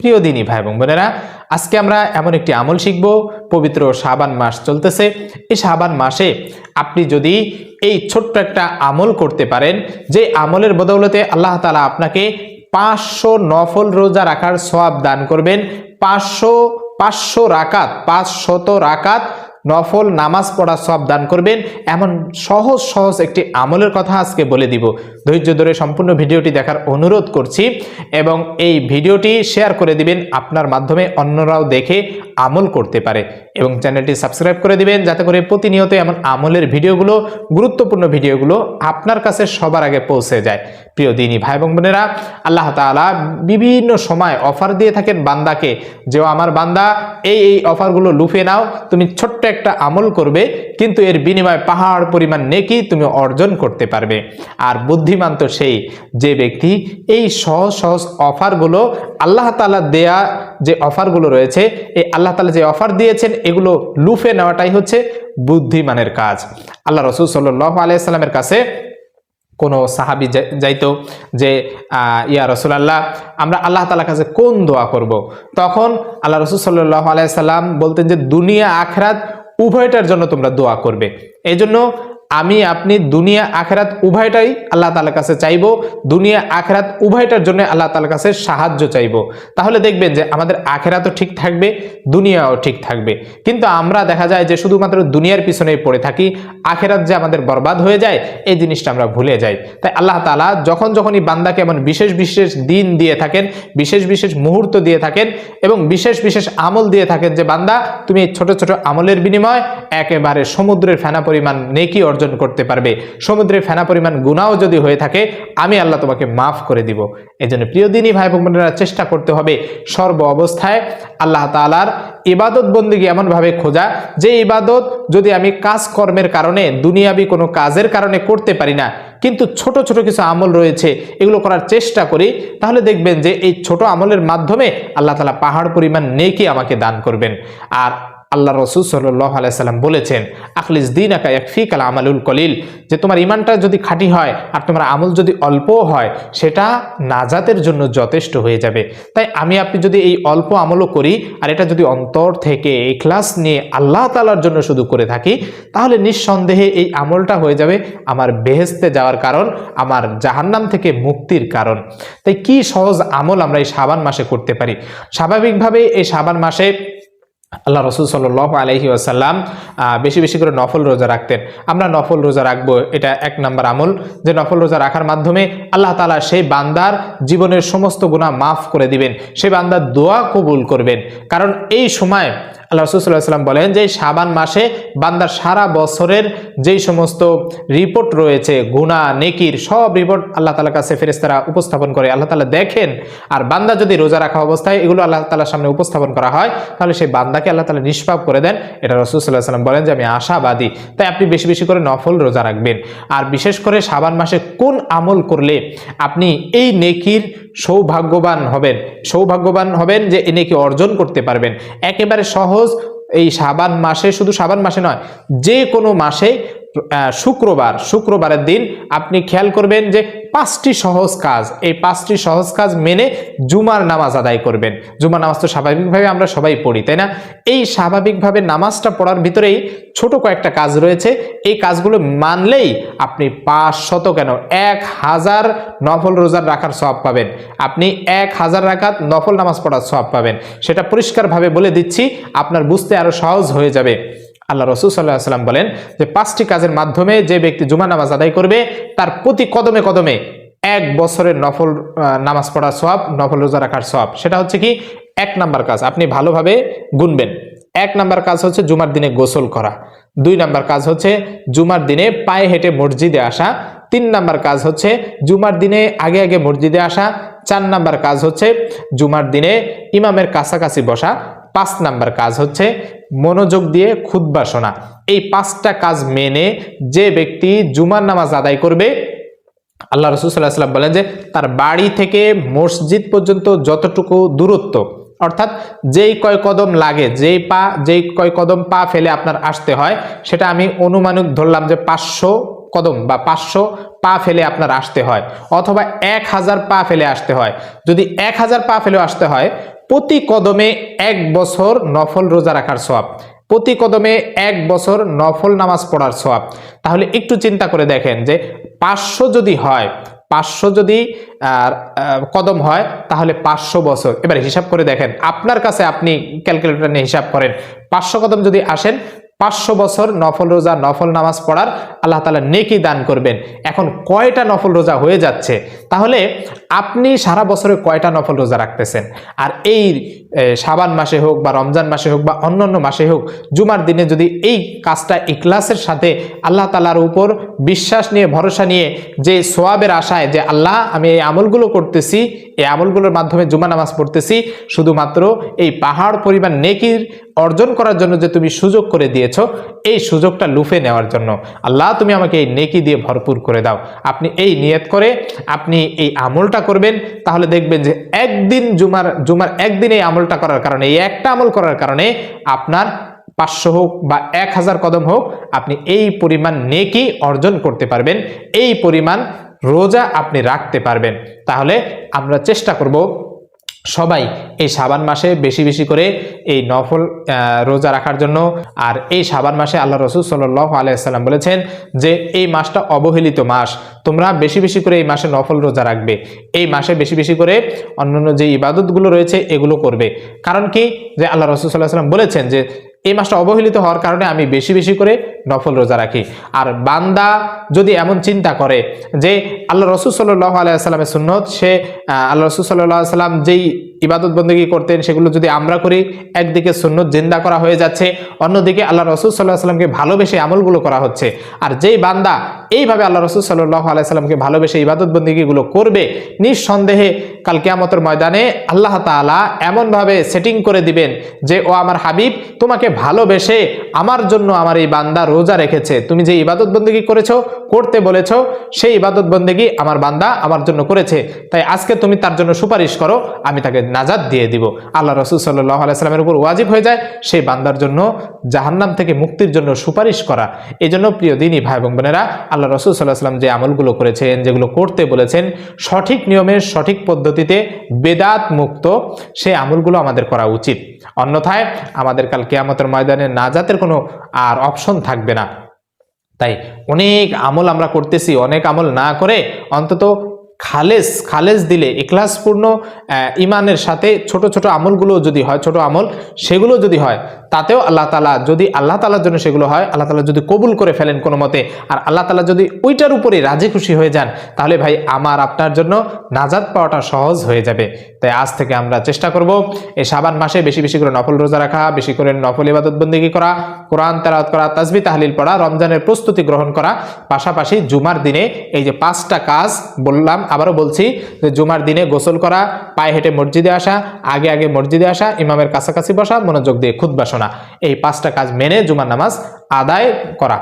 প্রিয় দিনী ভাই এবং বোনেরা, আজকে আমরা এমন একটি আমল শিখব। পবিত্র শাবান মাস চলতেছে। এই শাবান মাসে আপনি যদি এই ছোট্ট একটা আমল করতে পারেন, যে আমলের বদৌলতে আল্লাহ তালা আপনাকে পাঁচশো নফল রোজা রাখার সওয়াব দান করবেন। পাঁচশো পাঁচশো রাকাত, পাঁচশত রাকাত নফল নামাজ পড়া সব দান করবেন। এমন সহজ সহজ একটি আমলের কথা আজকে বলে দিব। ধৈর্য ধরে সম্পূর্ণ ভিডিওটি দেখার অনুরোধ করছি এবং এই ভিডিওটি শেয়ার করে দিবেন। আপনার মাধ্যমে অন্যরাও দেখে আমল করতে পারে। এবং চ্যানেলটি সাবস্ক্রাইব করে দিবেন যাতে করে প্রতিনিয়ত এমন আমলের ভিডিওগুলো, গুরুত্বপূর্ণ ভিডিওগুলো আপনার কাছে সবার আগে পৌঁছে যায়। প্রিয় দিনী ভাই এবং বোনেরা, আল্লাহ তাআলা বিভিন্ন সময় অফার দিয়ে থাকেন বান্দাকে যে আমার বান্দা, এই এই অফারগুলো লুফে নাও, তুমি ছোট্ট একটা আমল করবে, কিন্তু এর বিনিময়ে পাহাড়, পরিমাণ নেকি তুমি অর্জন করতে পারবে। আর বুদ্ধিমান তো সেই, যে ব্যক্তি এই সহজ সহজ অফারগুলো আল্লাহ তাআলা দেয়া যে অফারগুলো রয়েছে এই আল্লাহ তাআলা যে অফার দিয়েছেন, এগুলো লুফে নেওয়াটাই হচ্ছে বুদ্ধিমানের কাজ আল্লাহ রসুল সাল্লাহ আলাইসাল্লামের কাছে কোনো সাহাবি যাই- যাইতো যে ইয়া রসুলাল্লাহ, আমরা আল্লাহ তালার কাছে কোন দোয়া করব। তখন আল্লাহ রসুল সাল্লাহ আলাইসাল্লাম বলতেন যে, দুনিয়া আখরাত উভয়টার জন্য তোমরা দোয়া করবে এই জন্য আমি, আপনি দুনিয়া, আখেরাত উভয়টাই আল্লাহ তালার কাছে চাইব। দুনিয়া, আখেরাত উভয়টার জন্য আল্লাহ তালার কাছে সাহায্য চাইব। তাহলে দেখবেন যে আমাদের আখেরাতও ঠিক থাকবে, দুনিয়াও ঠিক থাকবে। কিন্তু আমরা দেখা যায় যে শুধুমাত্র দুনিয়ার পিছনেই পড়ে থাকি, আখেরাত যে আমাদের বরবাদ হয়ে যায়, এই জিনিসটা আমরা ভুলে যাই। তাই আল্লাহ তালা যখন যখনই বান্দাকে এমন বিশেষ বিশেষ দিন দিয়ে থাকেন, বিশেষ বিশেষ মুহূর্ত দিয়ে থাকেন এবং বিশেষ বিশেষ আমল দিয়ে থাকেন যে, বান্দা, তুমি এই ছোট ছোট আমলের বিনিময় একেবারে সমুদ্রের ফেনা পরিমাণ নেকি অর্জন করতে পারবে। সমুদ্রের ফেনা পরিমাণ গুণাও যদি হয়ে থাকে, আমি আল্লাহ তোমাকে মাফ করে দিব। এই জন্য প্রিয় দিনই ভাই বোনেরা, চেষ্টা করতে হবে সর্ব অবস্থায় আল্লাহ তালার ইবাদত বন্দিগি এমনভাবে খোঁজা, যে ইবাদত যদি আমি কাজকর্মের কারণে, দুনিয়াবি কোনো কাজের কারণে করতে পারি না, কিন্তু ছোট ছোট কিছু আমল রয়েছে, এগুলো করার চেষ্টা করি, তাহলে দেখবেন যে এই ছোট আমলের মাধ্যমে আল্লাহ তালা পাহাড় পরিমাণ নেকি আমাকে দান করবেন। আর আল্লাহ রসুল সাল্লাহ আলাইসাল্লাম বলেছেন, আখলিস দিন আকা একফিক আল আমালুল কলিল যে তোমার ইমানটা যদি খাঁটি হয় আর তোমার আমল যদি অল্পও হয়, সেটা নাজাতের জন্য যথেষ্ট হয়ে যাবে। তাই আমি, আপনি যদি এই অল্প আমলও করি আর এটা যদি অন্তর থেকে এই ক্লাস নিয়ে আল্লাহ তালার জন্য শুধু করে থাকি, তাহলে নিঃসন্দেহে এই আমলটা হয়ে যাবে আমার বেহেস্তে যাওয়ার কারণ, আমার জাহান্নাম থেকে মুক্তির কারণ। তাই কি সহজ আমল আমরা এই সাবান মাসে করতে পারি? স্বাভাবিকভাবে এই সাবান মাসে আল্লাহ রসুল সাল্লাহ আলহি আসাল্লাম বেশি বেশি করে নফল রোজা রাখতেন। আমরা নফল রোজা রাখব, এটা এক নম্বর আমল। যে নফল রোজা রাখার মাধ্যমে আল্লাহ তালা সেই বান্দার জীবনের সমস্ত গুণা মাফ করে দিবেন সেই বান্দার দোয়া কবুল করবেন। কারণ এই সময় আল্লাহ রসুল্লাহ সাল্লাম বলেন যে সাবান মাসে বান্দার সারা বছরের যেই সমস্ত রিপোর্ট রয়েছে গুণা নেকির সব রিপোর্ট আল্লাহ তালার কাছে ফেরেস্তারা উপস্থাপন করে, আল্লাহ তালা দেখেন। আর বান্দা যদি রোজা রাখা অবস্থায় এগুলো আল্লাহ তালার সামনে উপস্থাপন করা হয়, তাহলে সেই বান্দাকে আল্লাহ তালা নিষ্পাপ করে দেন। এটা রসুল্লাহ সাল্লাম বলেন যে, আমি আশাবাদী। তাই আপনি বেশি বেশি করে নফল রোজা রাখবেন। আর বিশেষ করে সাবান মাসে কোন আমল করলে আপনি এই নেকির সৌভাগ্যবান হবেন? সৌভাগ্যবান হবেন যে এই নেকি অর্জন করতে পারবেন। একেবারে সহজ এই সাবান মাসে শুধু সাবান মাসে নয় যে কোনো মাসে শুক্রবার, শুক্রবারের দিন আপনি খেয়াল করবেন যে পাঁচটি সহজ কাজ, এই পাঁচটি সহজ কাজ মেনে জুমার নামাজ আদায় করবেন। জুমার নামাজ তো স্বাভাবিকভাবে আমরা সবাই পড়ি, তাই না? এই স্বাভাবিকভাবে নামাজটা পড়ার ভিতরেই ছোট কয়েকটা কাজ রয়েছে। এই কাজগুলো মানলেই আপনি পাঁচ শত কেন? এক হাজার নফল রোজার রাখার সব পাবেন। আপনি এক হাজার রাখাত নফল নামাজ পড়ার সব পাবেন। সেটা পরিষ্কারভাবে বলে দিচ্ছি, আপনার বুঝতে আরও সহজ হয়ে যাবে। আল্লাহ রসুল সাল্লাহ বলেন যে পাঁচটি কাজের মাধ্যমে যে ব্যক্তি জুমা নামাজ আদায় করবে, তার প্রতি কদমে কদমে এক বছরের নফল নামাজ পড়ার সব নফল রোজা রাখার সব সেটা হচ্ছে কি? এক নাম্বার কাজ। আপনি ভালোভাবে গুনবেন। এক নাম্বার কাজ হচ্ছে জুমার দিনে গোসল করা। দুই নাম্বার কাজ হচ্ছে জুমার দিনে পায়ে হেঁটে মসজিদে আসা। তিন নাম্বার কাজ হচ্ছে জুমার দিনে আগে আগে মসজিদে আসা। চার নাম্বার কাজ হচ্ছে জুমার দিনে ইমামের কাছাকাছি বসা। পাঁচ নাম্বার কাজ হচ্ছে মনোযোগ দিয়ে খুদ্া এই পাঁচটা কাজ মেনে যে ব্যক্তি জুমার নামাজ আদায় করবে, আল্লাহ রসুল সাল্লাহ সাল্লাম বলেন যে তার বাড়ি থেকে মসজিদ পর্যন্ত যতটুকু দূরত্ব, অর্থাৎ যেই কয় কদম লাগে, যেই পা, যেই কয় কদম পা ফেলে আপনার আসতে হয়, সেটা আমি অনুমানিক ধরলাম যে পাঁচশো কদম বা পাঁচশো পা ফেলে আপনার আসতে হয়, অথবা এক হাজার পা ফেলে আসতে হয়। যদি এক হাজার পা ফেলে আসতে হয় প্রতি কদমে এক বছর নফল রোজা রাখার সোয়াব প্রতি কদমে এক বছর নফল নামাজ পড়ার সোয়াব তাহলে একটু চিন্তা করে দেখেন যে পাঁচশো যদি হয়, পাঁচশো যদি কদম হয়, তাহলে পাঁচশো বছর। এবার হিসাব করে দেখেন, আপনার কাছে আপনি ক্যালকুলেটর নিয়ে হিসাব করেন, পাঁচশো কদম যদি আসেন, পাঁচশো বছর নফল রোজা, নফল নামাজ পড়ার আল্লাহ তালা নেকি দান করবেন। এখন কয়টা নফল রোজা হয়ে যাচ্ছে? তাহলে আপনি সারা বছরে কয়টা নফল রোজা রাখতেছেন? আর এই সাবান মাসে হোক বা রমজান মাসে হোক বা অন্যান্য মাসে হোক, জুমার দিনে যদি এই কাজটা ইখলাসের সাথে আল্লাহ তালার উপর বিশ্বাস নিয়ে, ভরসা নিয়ে, যে সোয়াবের আশায় যে আল্লাহ আমি এই আমলগুলো করতেছি, এই আমলগুলোর মাধ্যমে জুমা নামাজ পড়তেছি, শুধুমাত্র এই পাহাড় পরিমাণ নেকির অর্জন করার জন্য যে তুমি সুযোগ করে দিয়েছ এই সুযোগটা লুফে নেওয়ার জন্য। আল্লাহ, তুমি আমাকে এই নেকি দিয়ে ভরপুর করে দাও। আপনি এই নিয়ত করে, আপনি এই আমলটা করবেন, তাহলে দেখবেন যে একদিন জুমার জুমার একদিন এই আমলটা করার কারণে, এই একটা আমল করার কারণে আপনার পাঁচশো হোক বা এক হাজার কদম হোক, আপনি এই পরিমাণ নেকি অর্জন করতে পারবেন, এই পরিমাণ রোজা আপনি রাখতে পারবেন। তাহলে আমরা চেষ্টা করব সবাই এই সাবান মাসে বেশি বেশি করে এই নফল রোজা রাখার জন্য। আর এই সাবান মাসে আল্লাহ রসুল সাল্লাহ আলাইসাল্লাম বলেছেন যে এই মাসটা অবহেলিত মাস। তোমরা বেশি বেশি করে এই মাসে নফল রোজা রাখবে। এই মাসে বেশি বেশি করে অন্যান্য যে ইবাদতগুলো রয়েছে, এগুলো করবে। কারণ কি? যে আল্লাহ রসুল সাল্লাহ সাল্লাম বলেছেন যে এই মাসটা অবহেলিত হওয়ার কারণে আমি বেশি বেশি করে নফল রোজা রাখি। আর বান্দা যদি এমন চিন্তা করে যে আল্লাহ রসুল সাল্লাহ আলাইসাল্লামের সুন্নত, সে আল্লাহ রসুল সাল্লাহ সাল্লাম যেই ইবাদত বন্দী করতেন, সেগুলো যদি আমরা করি, একদিকে সুন্নত জিন্দা করা হয়ে যাচ্ছে, অন্যদিকে আল্লাহ রসুল সাল্লাহ সাল্লামকে ভালোবেসে আমলগুলো করা হচ্ছে। আর যেই বান্দা এইভাবে আল্লাহ রসুল সাল্লাহ আলাইসাল্লামকে ভালোবেসে ইবাদত বন্দীগুলো করবে, নিঃসন্দেহে কাল কিয়ামতের ময়দানে আল্লাহ তাআলা এমনভাবে সেটিং করে দিবেন যে, ও আমার হাবিব, তোমাকে ভালোবেসে আমার জন্য আমার এই বান্দা রোজা রেখেছে। তুমি যে ইবাদত বন্দেগী করেছ, করতে বলেছ, সেই ইবাদত বন্দেগী আমার বান্দা আমার জন্য করেছে। তাই আজকে তুমি তার জন্য সুপারিশ করো, আমি তাকে নাজাদ দিয়ে দিব। আল্লাহ রসুল সাল্লাহ আলাইস্লামের উপর ওয়াজিব হয়ে যায়, সেই বান্দার জন্য জাহান্নাম থেকে মুক্তির জন্য সুপারিশ করা। এই জন্য প্রিয় দিনই ভাই এবং বোনেরা, আল্লাহ রসুল সাল্লাহ যে আমলগুলো করেছেন, যেগুলো করতে বলেছেন, সঠিক নিয়মের সঠিক পদ্ধতিতে বেদাত মুক্ত সেই আমলগুলো আমাদের করা উচিত। অন্যথায় আমাদের কাল কেয়ামতের ময়দানে নাজাতের কোনো আর অপশন থাকবে না। তাই অনেক আমল আমরা করতেছি, অনেক আমল না করে অন্তত খালেস খালেস দিলে ইখলাসপূর্ণ ইমানের সাথে ছোট ছোট আমলগুলো যদি হয়, ছোট আমল, সেগুলো যদি হয় তাতেও আল্লাহ তালা যদি আল্লাহ তালার জন্য সেগুলো হয়, আল্লাহ তালা যদি কবুল করে ফেলেন কোনো মতে, আর আল্লাহ তালা যদি ওইটার উপরে রাজি খুশি হয়ে যান, তাহলে ভাই আমার আপনার জন্য নাজাদ পাওয়াটা সহজ হয়ে যাবে। তাই আজ থেকে আমরা চেষ্টা করব এই সাবান মাসে বেশি বেশি করে নফল রোজা রাখা, বেশি করে নফল ইবাদত বন্দিগি করা, কোরআন তেলাওয়াত করা তাজবি তাহলিল পড়া, রমজানের প্রস্তুতি গ্রহণ করা। পাশাপাশি জুমার দিনে এই যে পাঁচটা কাজ বললাম, আবারও বলছি যে জুমার দিনে গোসল করা, পায়ে হেঁটে মসজিদে আসা, আগে আগে মসজিদে আসা, ইমামের কাছাকাছি বসা, মনোযোগ দিয়ে খুদ্ বাসনা এই পাঁচটা কাজ মেনে জুমার নামাজ আদায় করা।